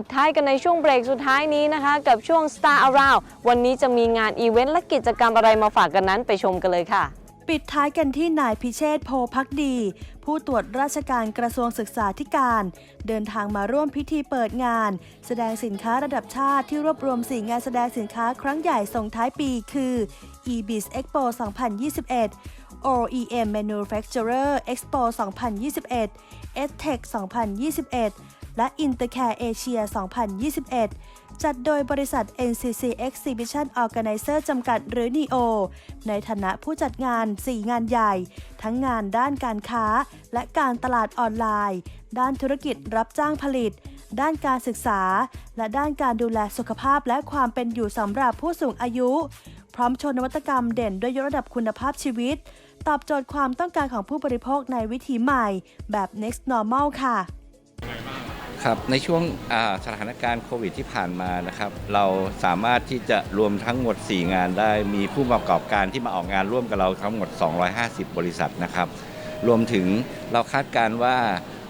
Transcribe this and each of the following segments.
ปิดท้ายกันในช่วงเบรกสุดท้ายนี้นะคะ กับช่วง Star Around วันนี้จะมีงานอีเวนต์และกิจกรรมอะไรมาฝากกันนั้นไปชมกันเลยค่ะ ปิดท้ายกันที่นายพิเชษโพพักดี ผู้ตรวจราชการกระทรวงศึกษาธิการ เดินทางมาร่วมพิธีเปิดงาน แสดงสินค้าระดับชาติที่รวบรวมสี่งานแสดงสินค้าครั้งใหญ่ส่งท้ายปีคือ eBiz Expo 2021 OEM Manufacturer Expo 2021 EdTech 2021 และ Intercare Asia 2021 จัดโดยบริษัท NCC Exhibition Organizer จำกัดหรือ NEO ในฐานะผู้จัดงาน 4 งานใหญ่ ทั้งงานด้านการค้า และการตลาดออนไลน์ ด้านธุรกิจรับจ้างผลิต ด้านการศึกษา และด้านการดูแลสุขภาพและความเป็นอยู่สำหรับผู้สูงอายุ พร้อมโชว์นวัตกรรมเด่นด้วยยกระดับคุณภาพชีวิตตอบโจทย์ความต้องการของผู้บริโภคในวิถีใหม่ แบบ next normal ค่ะ ครับในช่วงสถานการณ์โควิดที่ผ่านมานะครับ เราสามารถที่จะรวมทั้งหมด 4 งานได้มีผู้ประกอบการที่มาออกงานร่วมกับเราทั้งหมด 250 บริษัทนะครับ รวมถึงเราคาดการว่า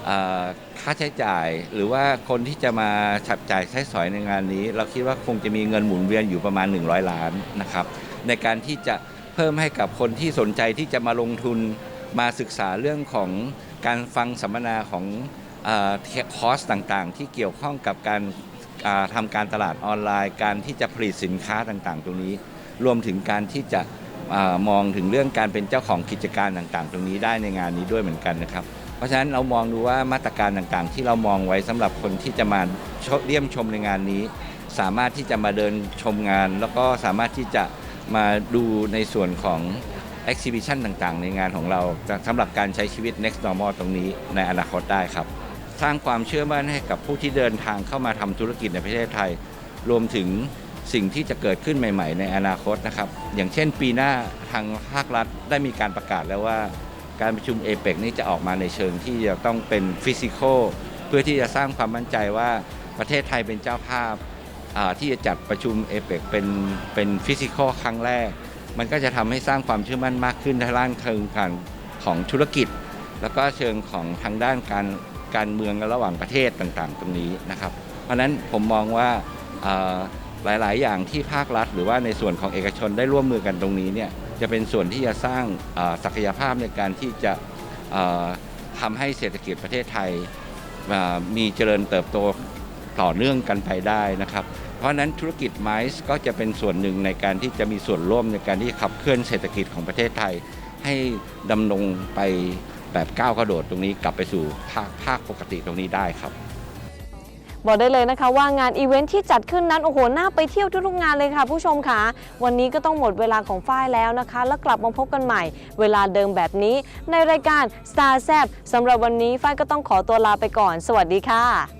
อ่าค่าใช้จ่ายหรือว่าคนที่จะมาฉับจ่ายใช้สอยในงานนี้ เราคิดว่าคงจะมีเงินหมุนเวียนอยู่ประมาณ 100 ล้านนะครับ ในการที่จะเพิ่มให้กับคนที่สนใจที่จะมาลงทุนมาศึกษาเรื่องของการฟังสัมมนาของ คอร์สต่างๆ ที่เกี่ยวข้องกับการอ่าทำการตลาดออนไลน์ การที่จะผลิตสินค้าต่างๆ ตรงนี้ รวมถึงการที่จะอมองถึงเรื่องการเป็นเจ้าของกิจการต่างๆ ตรงนี้ได้ในงานนี้ด้วยเหมือนกันนะครับ เพราะฉะนั้นเรามองดูว่ามาตรการต่างๆ ที่เรามองไว้สำหรับคนที่จะมาเยี่ยมชมในงานนี้ สามารถที่จะมาเดินชมงาน แล้วก็สามารถที่จะมาดูในส่วนของ exhibition ต่างๆ ในงานของเราสำหรับการใช้ชีวิต next normal ตรงนี้ในอนาคตได้ครับ สร้างความเชื่อมั่นให้กับผู้ที่เดินทางเข้ามาทำธุรกิจในประเทศไทย รวมถึงสิ่งที่จะเกิดขึ้นใหม่ ๆ ในอนาคตนะครับ อย่างเช่นปีหน้าทางภาครัฐได้มีการประกาศแล้วว่า การประชุมเอเปกนี้จะออกมาในเชิงที่จะต้องเป็นฟิสิกอลเพื่อที่จะสร้างความมั่นใจว่าประเทศไทยเป็นเจ้าภาพที่จะจัดประชุมเอเปกเป็นเป็นฟิสิกอลครั้งแรก มันก็จะทำให้สร้างความเชื่อมั่นมากขึ้นในด้านเชิงการของธุรกิจ แล้วก็เชิงของทางด้านการ การเมืองระหว่างประเทศต่างๆ ตรงนี้นะครับ เพราะฉะนั้นผมมองว่าหลายๆ อย่างที่ภาครัฐ หรือว่าในส่วนของเอกชนได้ร่วมมือกันตรงนี้เนี่ยจะเป็นส่วนที่จะสร้างศักยภาพในการที่จะทำให้เศรษฐกิจประเทศไทยมีเจริญเติบโตต่อเนื่องกันไปได้นะครับ เพราะฉะนั้นธุรกิจไมซ์ก็จะเป็นส่วนหนึ่งในการที่จะมีส่วนร่วมในการที่ขับเคลื่อนเศรษฐกิจของประเทศไทยให้ดำรงไป แบบก้าวกระโดดตรงนี้กลับไปสู่ภาคภาคปกติตรงนี้ได้ครับ บอกได้เลยนะคะว่างานอีเวนท์ที่จัดขึ้นนั้น โอ้โหน่าไปเที่ยวทุกๆงานเลยค่ะ ผู้ชมค่ะ วันนี้ก็ต้องหมดเวลาของฝ้ายแล้วนะคะ แล้วกลับมาพบกันใหม่ เวลาเดิมแบบนี้ ในรายการ Star แซบสำหรับวันนี้ฝ้ายก็ต้องขอตัวลาไปก่อน สวัสดีค่ะ